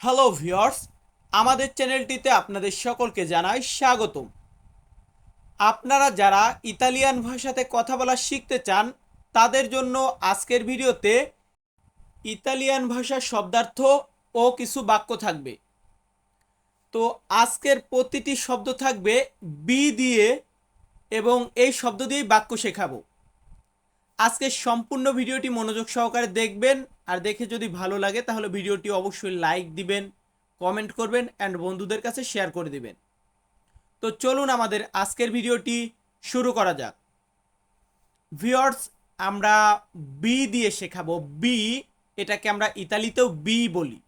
Hello viewers, আমাদের চ্যানেলটিতে আপনাদের সকলকে জানাই স্বাগতম। আপনারা যারা ইতালিয়ান ভাষাতে কথা বলা শিখতে চান, তাদের জন্য আজকের ভিডিওতে ইতালিয়ান ভাষার শব্দার্থ ও কিছু বাক্য থাকবে। তো আজকের প্রতিটি শব্দ থাকবে বি দিয়ে এবং এই শব্দ দিয়েই বাক্য শেখাবো। আজকের সম্পূর্ণ ভিডিওটি মনোযোগ সহকারে দেখবেন, আর দেখে যদি ভালো লাগে তাহলে ভিডিওটি অবশ্যই লাইক দিবেন কমেন্ট করবেন অ্যান্ড বন্ধুদের কাছে শেয়ার করে দিবেন। তো চলুন আমাদের আজকের ভিডিওটি শুরু করা যাক। ভিওর্স আমরা বি দিয়ে শেখাবো। বি এটাকে আমরা ইতালিতেও বি বলি।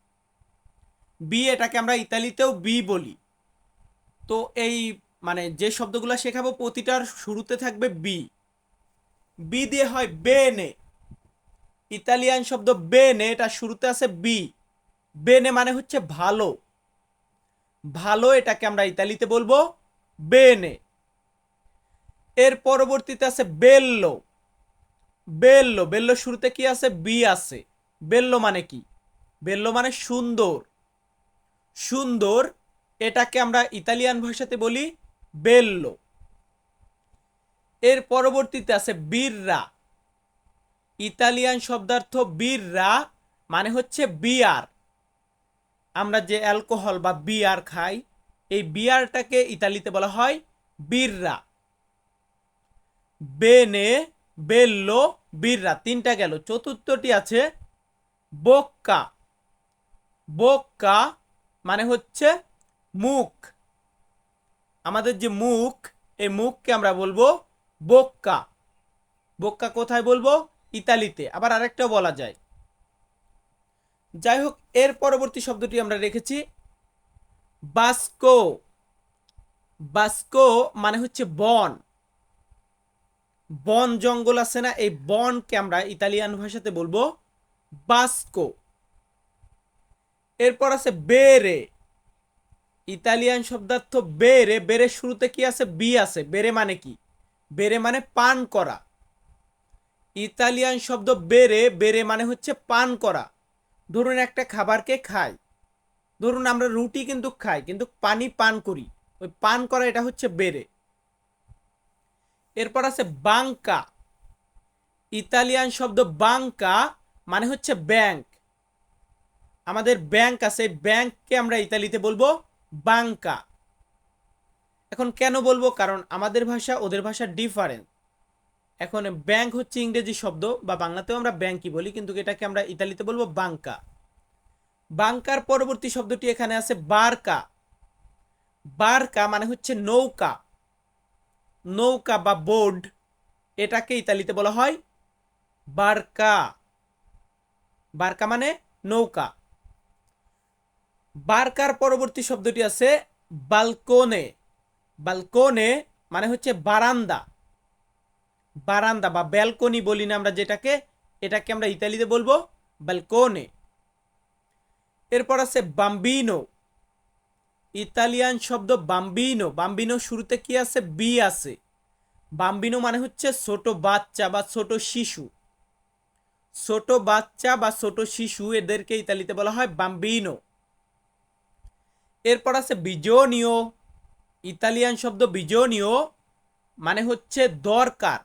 বি এটাকে আমরা ইতালিতেও বি বলি। তো এই মানে যে শব্দগুলো শেখাবো, প্রতিটার শুরুতে থাকবে বি বি দিয়ে হয় বেনে ইতালিয়ান শব্দ বেনে এটা শুরুতে আছে বি বেনে মানে হচ্ছে ভালো। ভালো এটাকে আমরা ইতালিতে বলব বেনে এর পরবর্তীতে আছে বেল্লো বেল্লো বেল্লো শুরুতে কি আছে? বি আছে। বেল্লো মানে কি? বেল্লো মানে সুন্দর। সুন্দর এটাকে আমরা ইতালিয়ান ভাষাতে বলি বেল্লো এর পরবর্তীতে আছে বীররা। ইতালিয়ান শব্দার্থ বীররা মানে হচ্ছে বিয়ার। আমরা যে অ্যালকোহল বা বিয়ার খাই, এই বিয়ারটাকে ইতালিতে বলা হয় বীররা। বেনে, বেল্লো, বীররা তিনটা গেল। চতুর্থটি আছে বোক্কা। বোক্কা মানে হচ্ছে মুখ। আমাদের যে মুখ, এই মুখকে আমরা বলব বোক্কা। বোক্কা কোথায় বলব? ইতালিতে। আবার আরেকটাও বলা যায়। যাই হোক এর পরবর্তী শব্দটি আমরা রেখেছি বাস্কো। বাস্কো মানে হচ্ছে বন। বন জঙ্গল আছে না? এই বনকে আমরা ইতালিয়ান ভাষাতে বলব বাস্কো। এরপর আছে বেরে। ইতালিয়ান শব্দার্থ বেরে। বেরে শুরুতে কি আছে? বি আছে। বেরে মানে কি? বেরে মানে পান করা। ইতালিয়ান শব্দ বেরে বেরে মানে হচ্ছে পান করা। ধরুন একটা খাবারকে খাই। ধরুন আমরা রুটি কিন্তু খাই, কিন্তু পানি পান করি। ওই পান করা এটা হচ্ছে বেরে। এরপর আছে বাঙ্কা ইতালিয়ান শব্দ বাঙ্কা মানে হচ্ছে ব্যাংক। আমাদের ব্যাংক আছে, ব্যাংককে আমরা ইতালিতে বলব বাঙ্কা এখন কেন বলব? কারণ আমাদের ভাষা, ওদের ভাষা ডিফারেন্ট এখন ব্যাংক হচ্ছে ইংরেজি শব্দ, বা বাংলাতেও আমরা ব্যাংকই বলি, কিন্তু এটাকে আমরা ইতালিতে বলব বাঙ্কা বাঙ্কার পরবর্তী শব্দটি এখানে আছে বারকা। বারকা মানে হচ্ছে নৌকা। নৌকা বা বোর্ড এটাকে ইতালিতে বলা হয় বারকা। বারকা মানে নৌকা। বারকার পরবর্তী শব্দটি আছে বালকোনে। বালকোনে মানে হচ্ছে বারান্দা। বারান্দা বা ব্যালকনি বলি না আমরা যেটাকে, এটাকে আমরা ইতালিতে বলব ব্যালকোনে এরপর আছে বাম্বিনো। ইতালিয়ান শব্দ বাম্বিনো। বাম্বিনো শুরুতে কি আছে? বি আছে। বাম্বিনো মানে হচ্ছে ছোট বাচ্চা বা ছোট শিশু। ছোট বাচ্চা বা ছোট শিশু এদেরকে ইতালিতে বলা হয় বাম্বিনো। এরপর আছে বিজনীয়। ইতালিয়ান শব্দ বিজনীয় মানে হচ্ছে দরকার।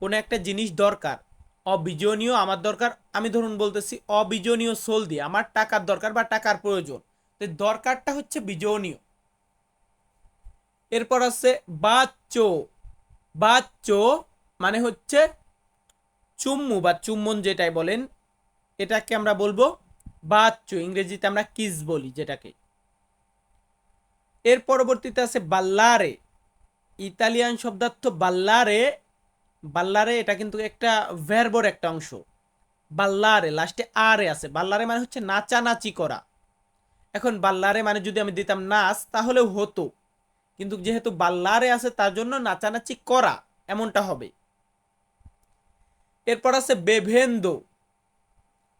কোনো একটা জিনিস দরকার। অবিজনীয় আমার দরকার, আমি ধরুন বলতেছি অবিজনীয় সোল দিয়ে আমার টাকার দরকার বা টাকার প্রয়োজন। তো দরকারটা হচ্ছে বিজনীয়। এরপর আছে বাচ্চো। বাচ্চো মানে হচ্ছে চুম্মু বা চুম্বন যেটাই বলেন, এটাকে আমরা বলব বাচ্চো। ইংরেজিতে আমরা কিস বলি যেটাকে। এর পরবর্তীতে আছে বাল্লারে। ইতালিয়ান শব্দার্থ বাল্লারে বাল্লারে এটা কিন্তু একটা ভ্যারবর একটা অংশ। বাল্লারে লাস্টে আরে আছে। বাল্লারে মানে হচ্ছে নাচানাচি করা। এখন বাল্লারে মানে যদি আমি দিতাম নাচ, তাহলেও হতো। কিন্তু যেহেতু বাল্লারে আছে, তার জন্য নাচানাচি করা এমনটা হবে। এরপর আছে বেভেন্দো।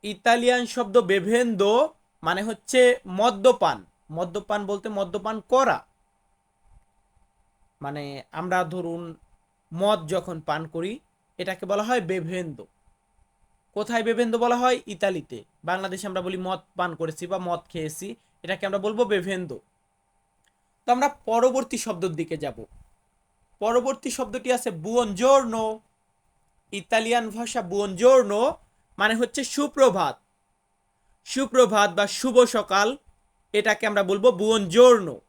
ইতালিয়ান শব্দ বেভেন্দো মানে হচ্ছে মদ্যপান। মদ্যপান বলতে মদ্যপান করা। মানে আমরা ধরুন মদ যখন পান করি, এটাকে বলা হয় বেভেন্দ। কোথায় বেভেন্দ বলা হয়? ইতালিতে। বাংলাদেশে আমরা বলি মদ পান করেছি বা মদ খেয়েছি, এটাকে আমরা বলব বেভেন্দ। তো আমরা পরবর্তী শব্দের দিকে যাব। পরবর্তী শব্দটি আছে বুয়নজোর্নো। ইতালিয়ান ভাষা বুয়নজোর্নো মানে হচ্ছে সুপ্রভাত। সুপ্রভাত বা শুভ সকাল এটাকে আমরা বলব বুয়নজোর্নো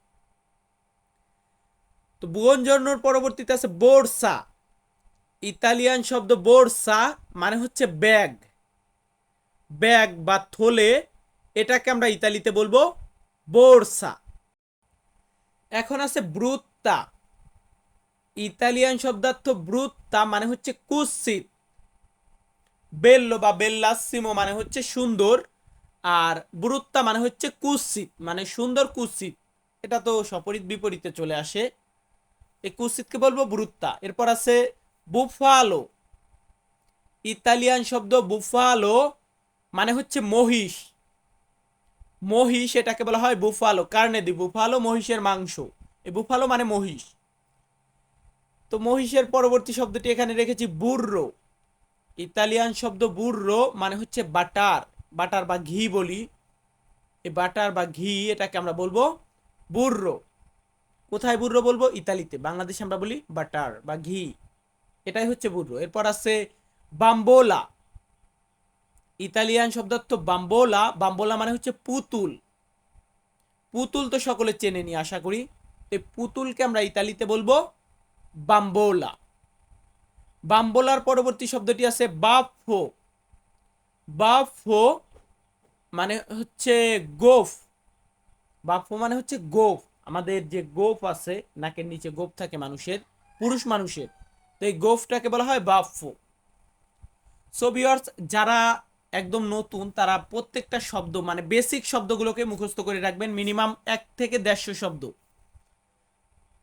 তো বুয়নজোর্নোর পরবর্তীতে আছে বোরসা। ইতালিয়ান শব্দ বোরসা মানে হচ্ছে ব্যাগ। ব্যাগ বা থলে, এটাকে আমরা ইতালিতে বলব বোরসা। এখন আছে ব্রুত্তা। ইতালিয়ান শব্দার্থ ব্রুত্তা মানে হচ্ছে কুৎসিত। বেল্লো বা বেল্লাসিমো মানে হচ্ছে সুন্দর। আর বুরুত্তা মানে হচ্ছে কুৎসিত মানে সুন্দর কুৎসিত। এটা তো সপরিত বিপরীতে চলে আসে। এই কুৎসিতকে বলব বুরুত্তা। এরপর আছে বুফালো। ইতালিয়ান শব্দ বুফালো মানে হচ্ছে মহিষ। মহিষ এটাকে বলা হয় বুফালো কারণে দি বুফালো, মহিষের মাংস। এই বুফালো মানে মহিষ। তো মহিষের পরবর্তী শব্দটি এখানে রেখেছি বুর্রো। ইতালিয়ান শব্দ বুর্রো মানে হচ্ছে বাটার। বাটার বা ঘি বলি, এই বাটার বা ঘি এটাকে আমরা বলব বুর্রো। কোথায় বুর্রো বলব? ইতালিতে। বাংলাদেশে আমরা বলি বাটার বা ঘি। এটাই হচ্ছে বুর্রো। এরপর আছে বাম্বোলা। ইতালিয়ান শব্দার্থ বাম্বোলা। বাম্বোলা মানে হচ্ছে পুতুল। পুতুল তো সকলে চেনে নি আশা করি। তো পুতুলকে আমরা ইতালিতে বলব বাম্বোলা। বাম্বোলার পরবর্তী শব্দটি আছে বাফো। বাফো মানে হচ্ছে গোফ। বাফো মানে হচ্ছে গোফ। আমাদের যে গোফ আছে, নাকের নিচে গোফ থাকে মানুষের, পুরুষ মানুষের। তো এই গোফটাকে বলা হয় বাফো। সো ভিউয়ার্স যারা একদম নতুন, তারা প্রত্যেকটা শব্দ মানে বেসিক শব্দগুলোকে মুখস্থ করে রাখবেন মিনিমাম এক থেকে দেড়শো শব্দ।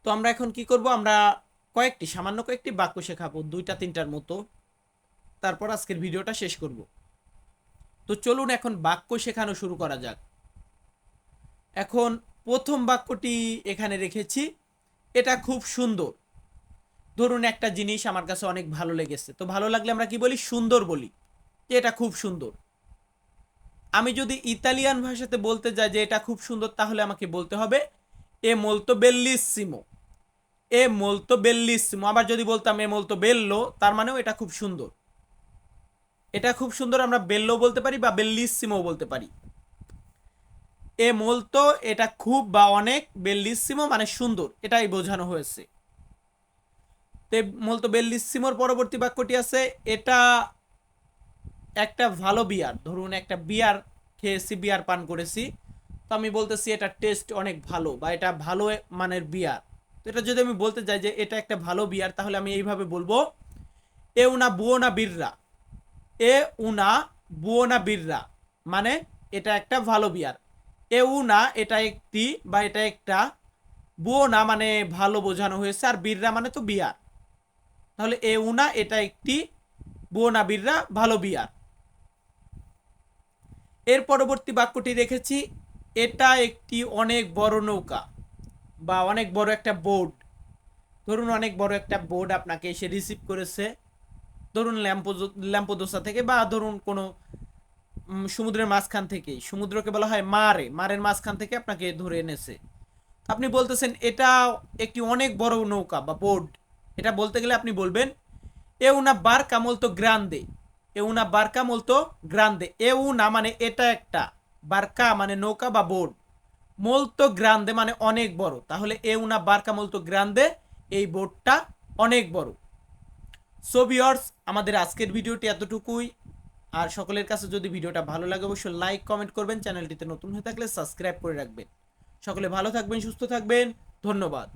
তো আমরা এখন কি করব? আমরা কয়েকটি, সামান্য কয়েকটি বাক্য শেখাবো, দুইটা, তিনটার মতো। তারপর আজকের ভিডিওটা শেষ করব। তো চলুন এখন বাক্য শেখানো শুরু করা যাক। এখন প্রথম বাক্যটি এখানে রেখেছি। এটা খুব সুন্দর। ধরুন একটা জিনিস আমার কাছে অনেক ভালো লেগেছে, তো ভালো লাগলে আমরা কি বলি? সুন্দর বলি, যে এটা খুব সুন্দর। আমি যদি ইতালিয়ান ভাষাতে বলতে যাই যে এটা খুব সুন্দর, তাহলে আমাকে বলতে হবে, এ মোলতো বেল্লিসিমো এ মোলতো বেল্লিসিমো আবার যদি বলতাম, এ মোলতো বেল্লো তার মানেও এটা খুব সুন্দর। এটা খুব সুন্দর, আমরা বেল্লো বলতে পারি বা বেল্লিসিমো বলতে পারি। এ মোলতো এটা খুব বা অনেক, বেল্লিসিমো মানে সুন্দর, এটাই বোঝানো হয়েছে। তে মোলতো বেল্লিসিমোর পরবর্তী বাক্যটি আছে, এটা একটা ভালো বিয়ার, ধরুন একটা বিয়ার খেয়েছি, বিয়ার পান করেছি, তো আমি বলতেছি এটা টেস্ট অনেক ভালো বা এটা ভালো মানের বিয়ার। তো এটা যদি আমি বলতে চাই যে এটা একটা ভালো বিয়ার, তাহলে আমি এইভাবে বলব এ উনা বুয়োনা বিররা। এ উনা বুয়োনা বিররা মানে এটা একটা ভালো বিয়ার। এ উনা এটা একটি বা এটা একটা বুয়োনা মানে ভালো বোঝানো হয়েছে আর বিররা মানে তো বিয়ার। তাহলে এ উনা এটা একটি বুয়োনা বিররা ভালো বিয়ার। এর পরবর্তী বাক্যটি রেখেছি এটা একটি অনেক বড় নৌকা বা অনেক বড় একটা বোর্ড ধরুন অনেক বড় একটা বোর্ড আপনাকে এসে রিসিভ করেছে। ধরুন ল্যাম্পো ল্যাম্পোদোসা থেকে বা ধরুন কোনো সমুদ্রের মাঝখান থেকে, সমুদ্রকে বলা হয় মারে, মারের মাঝখান থেকে আপনাকে ধরে এনেছে। আপনি বলতেছেন, এটা একটি অনেক বড় নৌকা বা বোর্ড এটা বলতে গেলে আপনি বলবেন এ উনা বারকা molto গ্রান্দে এ উনা বারকা molto গ্রান্দে এ উনা মানে এটা একটা বারকা মানে নৌকা বা বোর্ড molto গ্রান্দে মানে অনেক বড়, তাহলে এ উনা বারকা molto গ্রান্দে, এই বোর্ডটা অনেক বড়। সো ভিওর্স আমাদের আজকের ভিডিওটি এতটুকুই। আর সকলের কাছে যদি ভিডিওটা ভালো লাগে, অবশ্যই লাইক কমেন্ট করবেন। চ্যানেলটিতে নতুন হয়ে থাকলে সাবস্ক্রাইব করে রাখবেন। সকলে ভালো থাকবেন, সুস্থ থাকবেন। ধন্যবাদ।